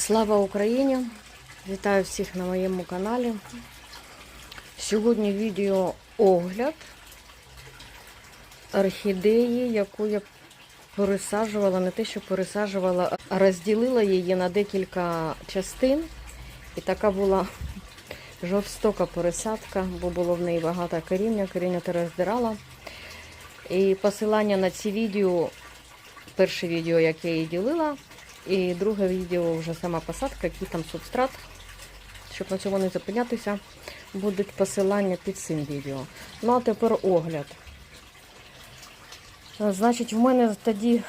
Слава Україні! Вітаю всіх на моєму каналі. Сьогодні відео огляд орхідеї, яку я пересаджувала, не те, що пересаджувала, а розділила її на декілька частин. І така була жорстока пересадка, бо було в неї багато коріння, коріння ти роздирала. І посилання на ці відео, перше відео, яке я її ділила, і друге відео вже сама посадка, який там субстрат. Щоб на цьому не зупинятися, будуть посилання під цим відео. Ну а тепер огляд. Значить, в мене тоді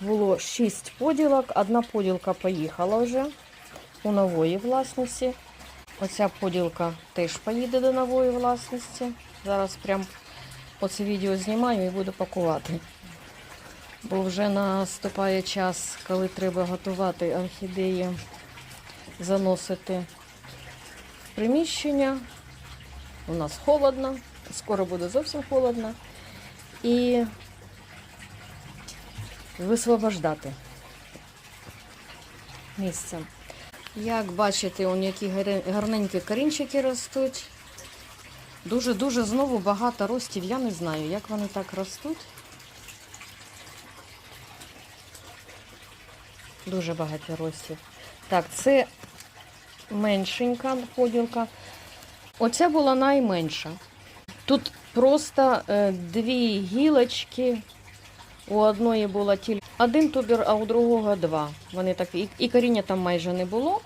було 6 поділок. Одна поділка поїхала вже у нової власності. Оця поділка теж поїде до нової власності. Зараз прям оце відео знімаю і буду пакувати. Бо вже наступає час, коли треба готувати орхідеї, заносити в приміщення. У нас холодно, скоро буде зовсім холодно. І висвобождати місце. Як бачите, он які гарненькі корінчики ростуть. Дуже-дуже знову багато ростів. Я не знаю, як вони так ростуть. Дуже багато ростів. Так, це меншенька поділка. Оця була найменша. Тут просто е, дві гілочки. У одної було тільки один тубер, а у другого два. Вони так, і коріння там майже не було.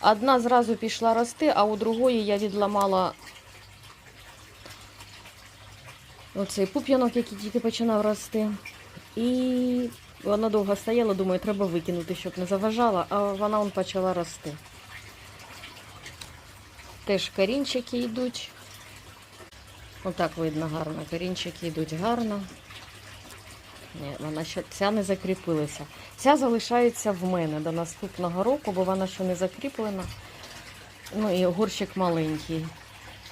Одна зразу пішла рости, а у другої я відламала оцей пуп'янок, який тільки починав рости. І вона довго стояла, думаю, треба викинути, щоб не заважала, а вона он почала рости. Теж корінчики йдуть. Отак видно гарно. Корінчики йдуть гарно. Ні, вона ще ця не закріпилася. Ця залишається в мене до наступного року, бо вона ще не закріплена. Ну і горщик маленький.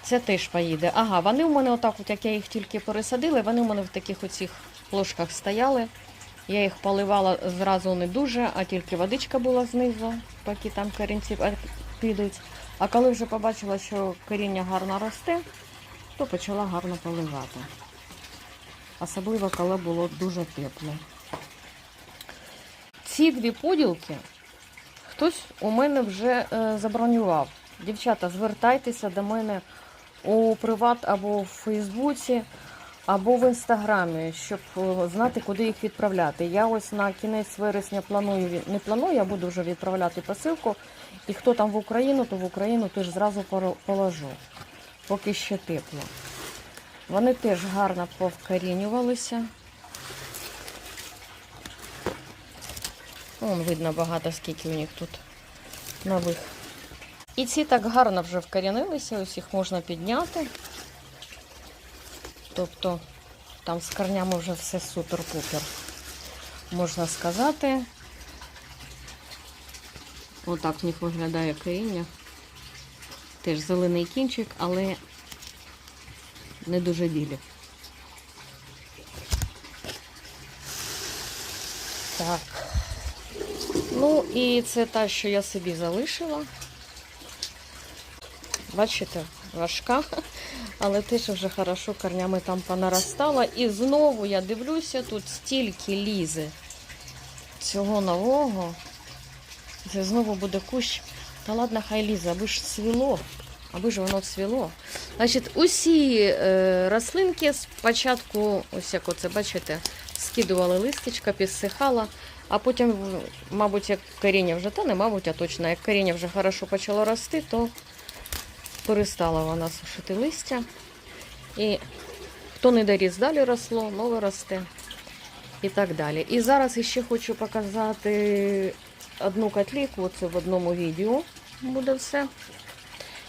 Це теж поїде. Ага, вони у мене отак, от як я їх тільки пересадила, вони у мене в таких оцих ложках стояли. Я їх поливала зразу не дуже, а тільки водичка була знизу, поки там корінці підуть. А коли вже побачила, що коріння гарно росте, то почала гарно поливати. Особливо, коли було дуже тепло. Ці дві поділки хтось у мене вже е, забронював. Дівчата, звертайтеся до мене у приват або в Фейсбуці, або в інстаграмі, щоб е, знати, куди їх відправляти. Я ось на кінець вересня планую не планую, я буду вже відправляти посилку. І хто там в Україну, то в Україну теж зразу положу, поки ще тепло. Вони теж гарно повкорінювалися. Вон видно багато, скільки у них тут нових. І ці так гарно вже вкорінилися, ось їх можна підняти. Тобто там з корнями вже все супер-пупер. Можна сказати. Отак в них виглядає коріння. Теж зелений кінчик, але не дуже білі. Так. Ну і це та, що я собі залишила. Бачите, важка, але теж вже хорошо корнями там понаростала. І знову я дивлюся, тут стільки лізе цього нового. Це знову буде кущ. Та ладно, хай лізе, аби ж цвіло. Аби ж воно цвіло. Значить, усі е, рослинки спочатку, ось як оце бачите, скидували листячка, підсихала, а потім, мабуть, як коріння вже та не, мабуть, а точно, як коріння вже хорошо почало рости, то перестала вона сушити листя. І хто не доріс, далі росло, нове росте і так далі. І зараз ще хочу показати одну котліку, це в одному відео буде все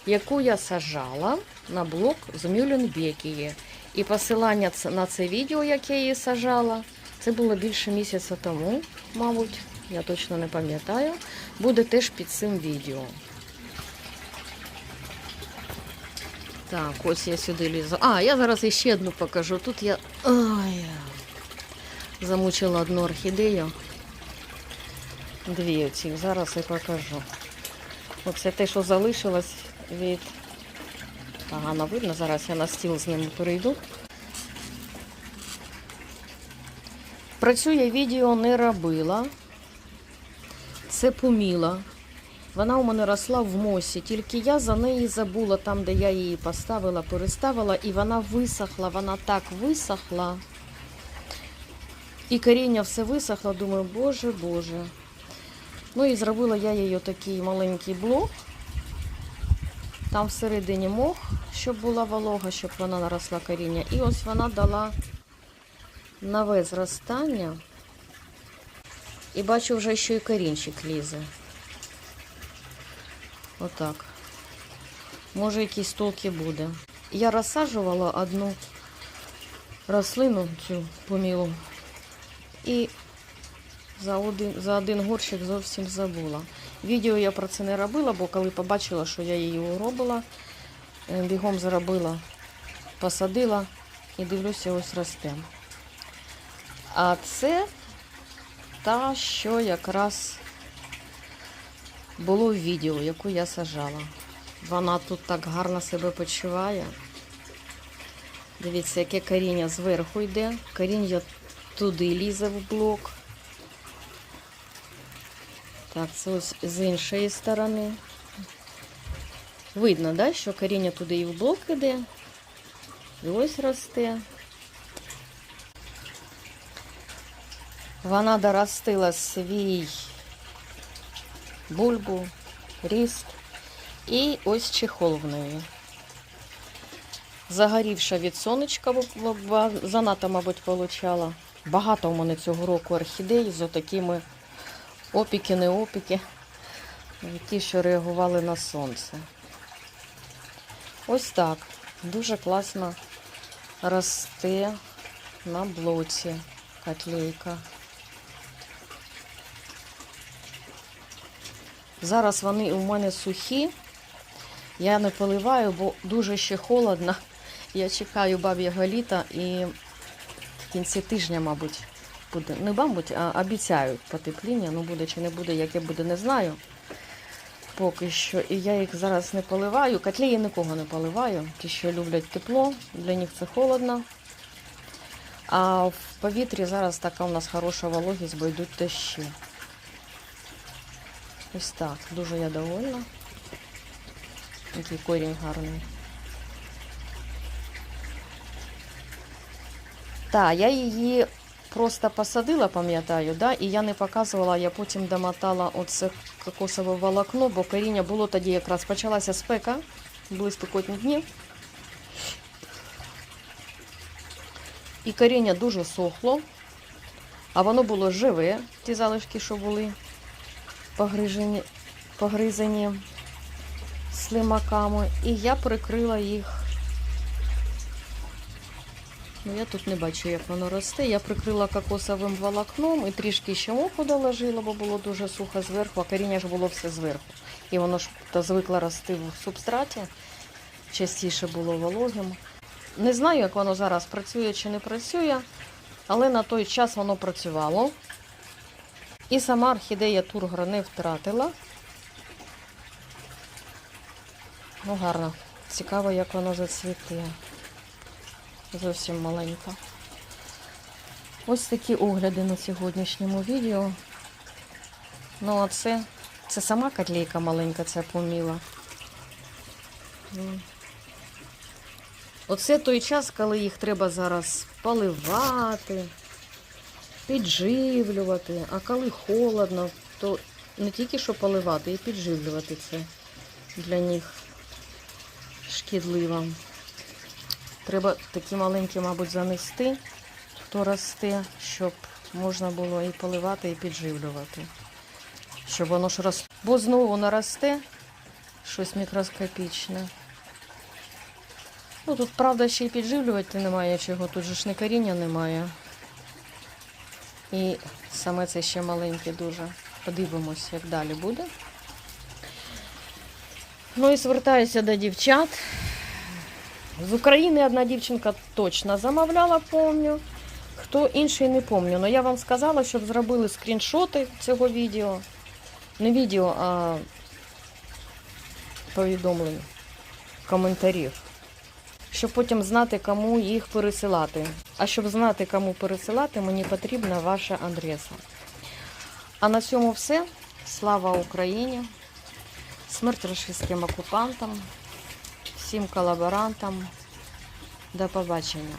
яку я сажала на блок з Мюлленбекії. І посилання на це відео, як я її сажала, це було більше місяця тому, мабуть, я точно не пам'ятаю, буде теж під цим відео. Так, ось я сюди лізу. А, я зараз іще одну покажу. Тут я. Ой, замучила одну орхідею. Дві оці, зараз і покажу. Оце те, що залишилось від. Погано видно, зараз я на стіл з ними перейду. Працює відео не робила. Це поміла. Вона у мене росла в мосі, тільки я за неї забула там, де я її поставила, переставила, і вона висохла, вона так висохла. І коріння все висохло, думаю, боже, боже. Ну і зробила я їй такий маленький блок. Там всередині мох, щоб була волога, щоб вона наросла коріння. І ось вона дала нове зростання. І бачу вже, що і корінчик лізе. Отак. Може, якісь толки буде. Я розсаджувала одну рослину, цю помілу, і за один, за один горщик зовсім забула. Відео я про це не робила, бо коли побачила, що я її робила, е, бігом заробила, посадила і дивлюся, ось росте. А це та, що якраз було відео, яку я сажала. Вона тут так гарно себе почуває. Дивіться, яке коріння зверху йде. Коріння туди лізе в блок. Так, це ось з іншої сторони. Видно, да, що коріння туди і в блок іде. І ось росте. Вона доростила свій бульбу, ріст і ось чехол в неї. Загорівша від сонечка, занадто, мабуть, получала. Багато у мене цього року орхідей з отакими опіки, не опіки. Ті, що реагували на сонце. Ось так. Дуже класно росте на блоці котлейка. Зараз вони у мене сухі. Я не поливаю, бо дуже ще холодно. Я чекаю баб'ягого літа і в кінці тижня, мабуть, буде. Не мабуть, а обіцяють потепління. Ну буде чи не буде, яке буде, не знаю. Поки що. І я їх зараз не поливаю. Котлі я нікого не поливаю. Ті, що люблять тепло, для них це холодно. А в повітрі зараз така у нас хороша вологість, бо йдуть дощі. Ось так, дуже я довольна. Який корінь гарний. Так, я її просто посадила, пам'ятаю, да? і я не показувала, я потім домотала оце кокосове волокно, бо коріння було тоді якраз почалася спека, були спекотні дні. І коріння дуже сохло, а воно було живе, ті залишки, що були погрижені, погризані слимаками. І я прикрила їх. Ну, я тут не бачу, як воно росте. Я прикрила кокосовим волокном і трішки ще моху доложила, бо було дуже сухо зверху, а коріння ж було все зверху. І воно ж то звикло рости в субстраті, частіше було вологим. Не знаю, як воно зараз працює чи не працює, але на той час воно працювало. І сама орхідея Тургра не втратила. Ну, гарно. Цікаво, як воно зацвіте. Зовсім маленька. Ось такі огляди на сьогоднішньому відео. Ну, а це, це сама котлейка маленька, ця поміла. Оце той час, коли їх треба зараз поливати, підживлювати. А коли холодно, то не тільки що поливати, і підживлювати це для них шкідливо. Треба такі маленькі, мабуть, занести, хто росте, щоб можна було і поливати, і підживлювати. Щоб воно ж росло. Бо знову наросте щось мікроскопічне. Ну тут, правда, ще й підживлювати немає чого, тут же ж не коріння немає. І саме це ще маленьке дуже. Подивимось, як далі буде. Ну і звертаюся до дівчат. З України одна дівчинка точно замовляла, помню. Хто інший не помню. Але я вам сказала, щоб зробили скріншоти цього відео. Не відео, а повідомлень, коментарів. Щоб потім знати, кому їх пересилати. А щоб знати, кому пересилати, мені потрібна ваша адреса. А на цьому все. Слава Україні! Смерть російським окупантам, всім колаборантам. До побачення.